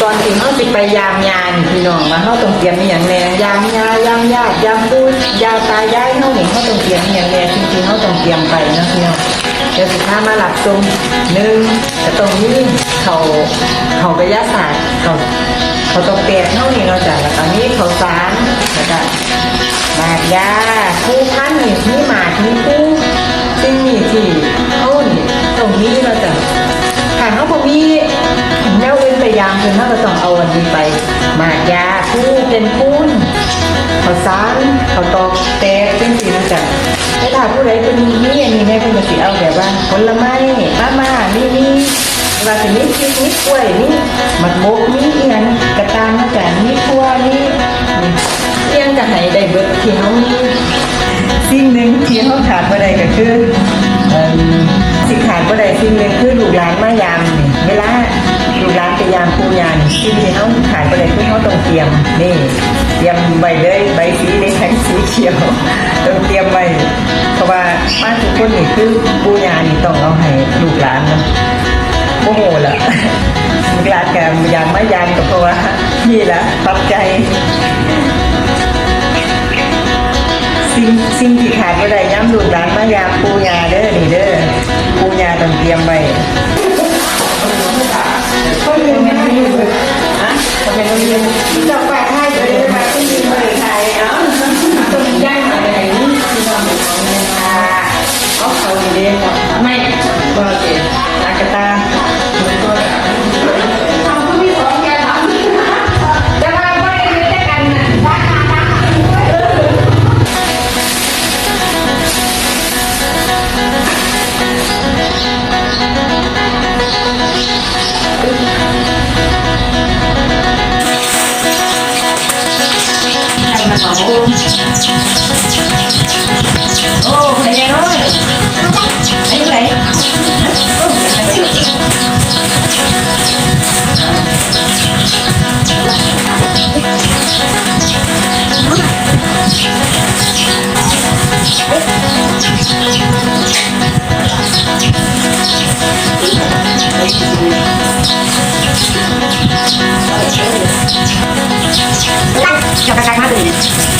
ตอนที่เขาสิไปยามยานี่พี่น้องมาเขาต้องเตรียมอหย่างแน่ยามยายามญาติยามปูยาตายายเขาเห็นเขาต้องเตรียมอหย่างแน่จริงๆเขาต้องเตรียมไปนะพี่น้องเดี๋ยวสิพามาหลับตรงหนึ่งแต่ตรงนี้เขาเขากระยาศาสตร์เขาเขาต้องเปลี่ยนเท่านี้เราจะแล้วตอนนี้เขาสารแล้วก็หมากยาคู่พันนี่มีายามคือถ้าเราต้องเอาอันนี้ไป มากยาคู่เป็นคูนข้าวสารข้าตอกแตกเป็นสีนะจ๊ะถ้าถ้าผู้ใดเป็นมีอันนี้แม่เป็นสีเอาแบบว่าผลไม้มาม่านี่นี่ว่าจะมีพริกมีกล้วยมีหมักบกมีอีหยังกระตามนะจ๊ะมีทั่วนี่เอียงจะให้ได้เบิดเที่เขามีสิ่งหนึ่งที่เขาขาดไม่ได้ก็คือสิ่งขาด ที่เตรียมนี่เตรียมใบเลยใบสีในแข็งสีเขียวต้องเตรียมใบเพราะว่าบ้านทุกคนนี่คือปูยานี่ต้องเอาให้ลูกหลานนะโมโหละลูกหลานแกยามไม่ยานก็เพราะว่านี่ละปรับใจสิ่งสิ่งที่ขาดไม่ได้ย้ำลูกหลานมายาปูยาเด้อนี่เด้อปูยาต้องเตรียมไว้คนเรียนไม่ได้เลยฮะทำไมเราเรียน Xin! 나가고 오 그래요 아니 그래 Thank you. já vai cair lá.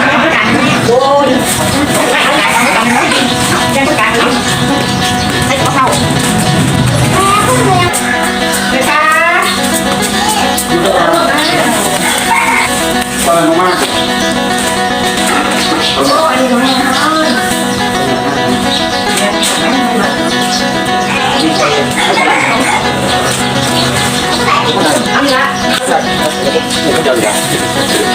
放在中间去。你不叫你。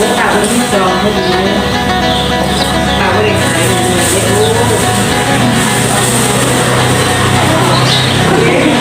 nó tạo nên nó tròn hơn nữa tạo cái này để mình để